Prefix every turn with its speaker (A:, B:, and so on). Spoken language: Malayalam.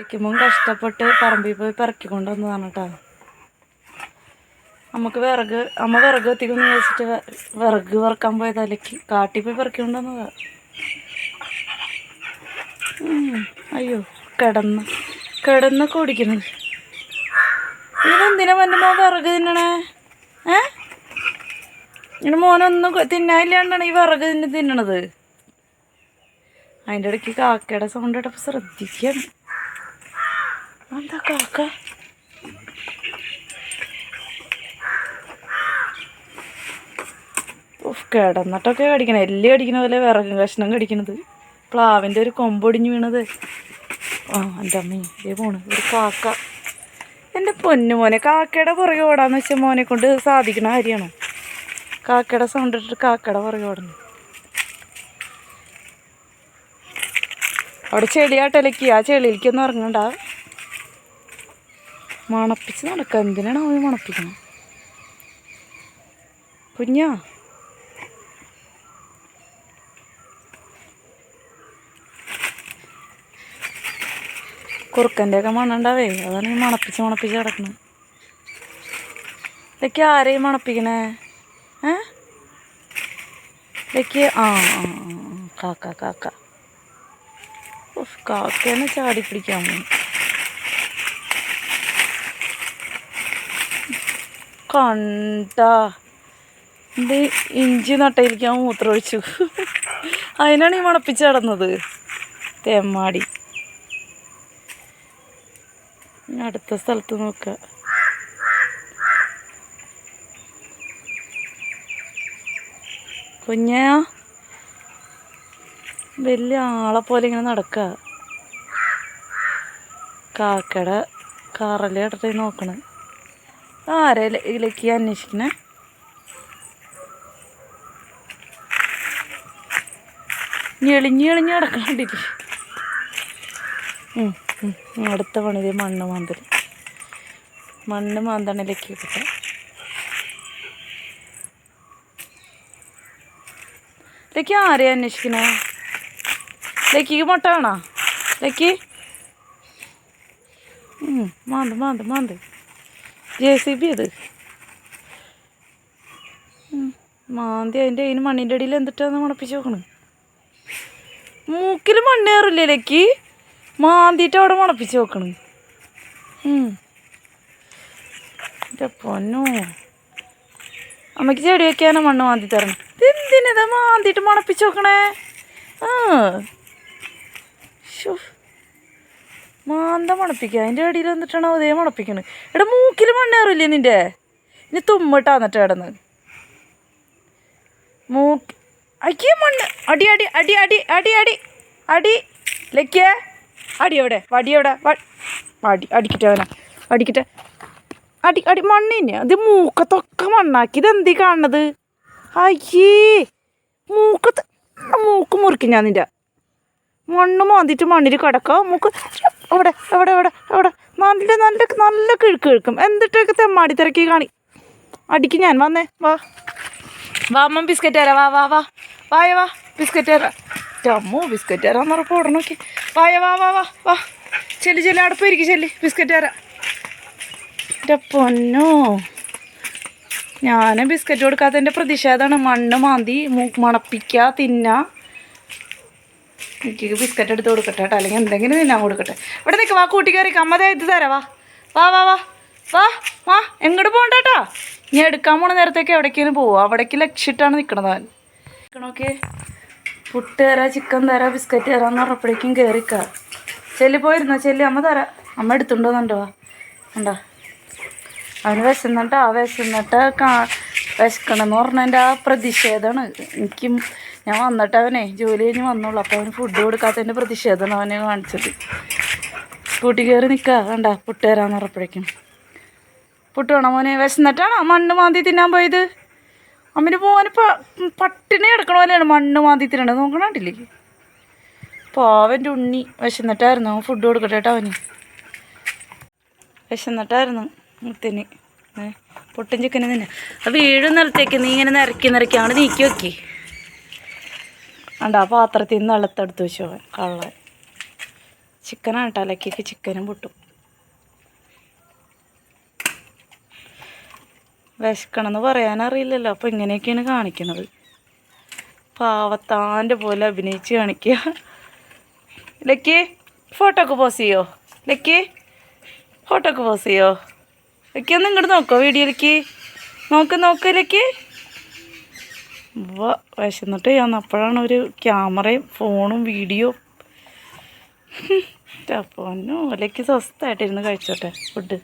A: വെക്കുമ്പം കഷ്ടപ്പെട്ട് പറമ്പിൽ പോയി പെറക്കിക്കൊണ്ട് വന്നതാണ് കേട്ടോ നമുക്ക് വിറക് അമ്മ വിറക് എത്തിക്കുന്നു വെച്ചിട്ട് വിറക് വറക്കാൻ പോയതലേക്ക് കാട്ടിൽ പോയി പെറക്കിക്കൊണ്ട് വന്നതാ അയ്യോ കിടന്ന് കിടന്ന് കുടിക്കുന്നത് ഇതെന്തിനാ എന്റെ മോൻ വിറക് തിന്നണേ? ഏ? എന്റെ മോനൊന്നും തിന്നാനില്ലാണ്ടാണ് ഈ വിറക് തിന്ന് തിന്നണത്. അതിന്റെ ഇടയ്ക്ക് കാക്കയുടെ സൗണ്ട് കേട്ടപ്പോൾ ശ്രദ്ധിക്കണം. എന്താ കാക്ക? കിടന്നിട്ടൊക്കെ കടിക്കണം. എല്ല് കടിക്കണ പോലെ വിറകും കഷ്ണം കടിക്കണത്? പ്ലാവിന്റെ ഒരു കൊമ്പൊടിഞ്ഞ് വീണത്. ആ എന്റെ അമ്മ ഇതേ പോണ്. ഒരു കാക്ക. എന്റെ പൊന്നു മോനെ കാക്കയുടെ പുറകെ ഓടാന്ന് വെച്ചാൽ മോനെ കൊണ്ട് സാധിക്കണ കാര്യമാണ്? കാക്കയുടെ സൗണ്ട് ഇട്ടിട്ട് കാക്കയുടെ പുറകെ ഓടണം. അവിടെ ചെളിയാട്ടലക്കി ആ ചെളിയിലേക്കൊന്നും ഇറങ്ങണ്ട മണപ്പിച്ച് നടക്കുക എന്തിനാണ് അവൻ മണപ്പിക്കുന്നത് കുഞ്ഞാ. കുറുക്കന്റെ ഒക്കെ മണ്ണുണ്ടാവേ. അതാണ് ഈ മണപ്പിച്ച് മണപ്പിച്ച് കിടക്കുന്നത് ഇതൊക്കെ ആരെയും മണപ്പിക്കണേ? ഏ? ഇതൊക്കെ ആ, ആ, കാക്ക കാക്ക. കാക്കേനെ ചാടി പിടിക്കാൻ പോകും കണ്ട. ഇത് ഇഞ്ചി നട്ടയിലേക്കാൻ മൂത്രം ഒഴിച്ചു അതിനാണ് ഈ മണപ്പിച്ച് കിടന്നത് തെമ്മാടി. അടുത്ത സ്ഥലത്ത് നോക്ക. കുഞ്ഞാ വലിയ ആളെ പോലെ ഇങ്ങനെ നടക്ക. കാക്കട കാറല്ലേ ഇടട്ടെ നോക്കണേ. ആരെ ഇതിലേക്ക് അന്വേഷിക്കണേ. ഞെളിഞ്ഞ് ഞെളിഞ്ഞ് കിടക്കണ്ടില്ലേ അടുത്ത പണിത് മണ്ണ് മാന്തൽ മണ്ണ് മാന്തണയിലേക്ക് കിട്ടെ ലക്കി ആരെ അന്വേഷിക്കണേ? ലക്കിക്ക് മുട്ട വേണോ? ലക്കി? മാന്ത് മാന്ത് മാന്ത്. ജെ സി ബി അത് മാന്തി അതിന്റെ അതിന് മണ്ണിന്റെ അടിയിൽ എന്തിട്ടാന്ന് മണപ്പിച്ച് നോക്കണം. മൂക്കിൽ മണ്ണ് കയറില്ലേ ലക്കി? മാന്തിയിട്ട് അവിടെ മണപ്പിച്ച് നോക്കണം. എന്റെ പൊന്നോ. അമ്മയ്ക്ക് ചെടി വെക്കാനോ മണ്ണ് മാന്തി തരണം. ഇതെന്തിനാ മാന്തിയിട്ട് മണപ്പിച്ച് നോക്കണേ? ആ. ശോ. മാന്ത മണപ്പിക്കുക. അതിന്റെ അടിയിൽ വന്നിട്ടാണോ അതേ മണപ്പിക്കണത് എടാ മൂക്കിൽ മണ്ണേറില്ലേ നിന്റെ ഇനി തുമ്മിട്ടാ എന്നിട്ട് കിടന്ന്. മൂക്ക് അയ്യേ മണ്ണ്. അടി അടി അടി അടി അടി അടി. അടി. ലക്കിയ. അടി എവിടെ? വടി എവിടെ? വടി അടി അടിക്കട്ടെ അവനാ. അടിക്കട്ടെ. അടി അടി തന്നെ അത് മൂക്കത്തൊക്കെ മണ്ണാക്കി. ഇതെന്തീ കാണണത്? അയ്യേ. മൂക്കത്ത് മൂക്ക് മുറിക്കും ഞാൻ നിന്റെ മണ്ണ് മാന്തിയിട്ട് മണ്ണിൽ കിടക്കാം. മൂക്ക് അവിടെ അവിടെ അവിടെ അവിടെ. നല്ല നല്ല നല്ല കിഴുക്ക് കിഴുക്കും എന്നിട്ടൊക്കെ തെമ്മാടി തിരക്കി കാണി. അടിക്ക് ഞാൻ വന്നേ. വാ. വാ അമ്മ ബിസ്ക്കറ്റ് തരാം. വാ വാ വാ. വായ വാ. ബിസ്ക്കറ്റ് തരാം. അമ്മോ ബിസ്ക്കറ്റ് തരാന്ന് ഉറപ്പ് ഓടണോക്കി വായ വാ വാ വാ വാ. ചെല്ലി ചെല്ലി അവിടെ ചെല്ലി. ബിസ്ക്കറ്റ് തരാം. എന്റെ പൊന്നോ. ഞാൻ ബിസ്ക്കറ്റ് കൊടുക്കാത്തതിന്റെ പ്രതിഷേധമാണ്. മണ്ണ് മാന്തി മണപ്പിക്കുക തിന്നുക എനിക്ക് ബിസ്ക്കറ്റ് എടുത്ത് കൊടുക്കട്ടെ കേട്ടോ അല്ലെങ്കിൽ എന്തെങ്കിലും തിന്നാൻ കൊടുക്കട്ടെ. ഇവിടെ നിൽക്കുക വാ കൂട്ടി കയറി അമ്മ ദേ ഇത് തരാം വാ. വാ വാ വാ. വാ വാ എങ്ങോട്ട് പോകണ്ട കേട്ടോ? ഞാൻ എടുക്കാൻ പോണ നേരത്തേക്ക് എവിടേക്കേലും പോവുക അവിടേക്ക് ലക്ഷ്യമിട്ടാണ് നിൽക്കണത് അവൻ. നിൽക്കണോക്കെ പുട്ട് തരാം ചിക്കൻ തരാം ബിസ്ക്കറ്റ് തരാമെന്ന് പറഞ്ഞപ്പോഴേക്കും കയറിക്ക ചെല്ലി പോയിരുന്നോ? ചെല്ലി അമ്മ തരാം. അമ്മ എടുത്തുണ്ടോന്നുണ്ടോ വാ കണ്ടോ? അവന് വിശന്നിട്ട് ആ വിശന്നിട്ട് കാ വിശക്കണമെന്ന് പറഞ്ഞതിന്റെ ആ പ്രതിഷേധമാണ്. എനിക്ക് ഞാൻ വന്നിട്ട് അവനെ ജോലി കഴിഞ്ഞ് വന്നുള്ളൂ അപ്പോൾ അവന് ഫുഡ് കൊടുക്കാത്തതിന്റെ പ്രതിഷേധമാണ് അവനെ കാണിച്ചത്. സ്കൂട്ടി കയറി നിൽക്കുക വേണ്ട പുട്ട് തരാമെന്ന് പറഞ്ഞപ്പോഴേക്കും. പുട്ട് വേണം മോനെ? വിശന്നിട്ടാണോ? മണ്ണ് മാന്തി തിന്നാൻ പോയത്? അമ്മന് പോവാന് പ പട്ടിണി കിടക്കണ പോലെയാണ് മണ്ണ് മാന്തി തിന്നണത്. നോക്കണണ്ടില്ലേ പാവന്റെ ഉണ്ണി. വിശന്നിട്ടായിരുന്നു അവൻ ഫുഡ് കൊടുക്കട്ടെ കേട്ടോ അവന്. വിശന്നിട്ടായിരുന്നു മുത്തിന്. പൊട്ടും ചിക്കനും തന്നെ വീഴും നിലത്തേക്ക് നീ ഇങ്ങനെ നിരക്കി നിരക്കി അവിടെ നീക്കി വെക്കി. അണ്ട ആ പാത്രത്തിൽ നിന്ന് വെള്ളത്തെടുത്ത് വെച്ചു പോകാൻ കള്ളൻ. ചിക്കനാണ് കേട്ടോ അലക്കിക്ക് ചിക്കനും പൊട്ടും. വിശക്കണമെന്ന് പറയാനറിയില്ലല്ലോ അപ്പോൾ ഇങ്ങനെയൊക്കെയാണ് കാണിക്കുന്നത്. പാവത്താന്റെ പോലെ അഭിനയിച്ച് കാണിക്കുക. ലക്കി ഫോട്ടോക്ക് പോസ് ചെയ്യോ? ലക്കി ഫോട്ടോക്ക് പോസ് ചെയ്യോ? ലക്കി ഒന്ന് ഇങ്ങോട്ട് നോക്കോ വീഡിയോയിലേക്ക്. നോക്ക് നോക്ക് ലക്കി. വാ വിശന്നിട്ട് ഞാൻ അപ്പോഴാണ് ഒരു ക്യാമറയും ഫോണും വീഡിയോ. അപ്പോൾ ഒലയ്ക്ക് സ്വസ്ഥമായിട്ടിരുന്ന് കഴിച്ചോട്ടെ ഫുഡ്.